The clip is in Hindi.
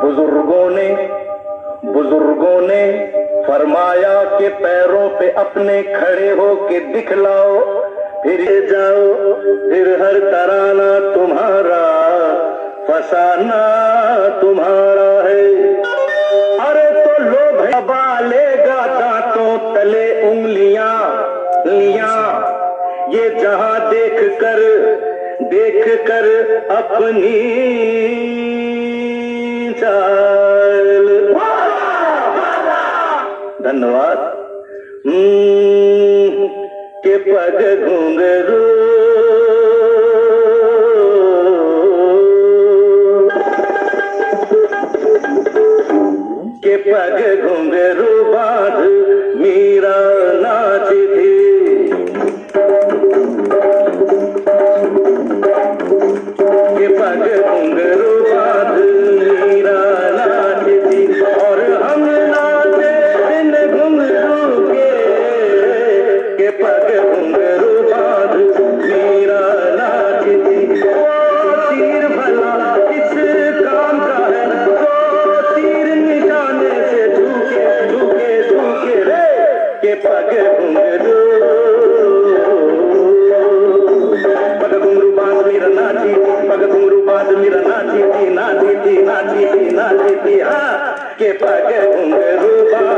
बुज़ुर्गों ने बुज़ुर्गों ने फरमाया के पैरों पे अपने खड़े हो के दिखलाओ, फिर जाओ, फिर हर तराना तुम्हारा, फसाना तुम्हारा है। अरे तो लोभ दबा लेगा दांतों तले उंगलियाँ लिया ये जहाँ देख कर देख कर अपनी धन्यवाद। हम्म, के पग घुंगरू के पग घुंगरू बाँध मीरा के पग घुंगरू पग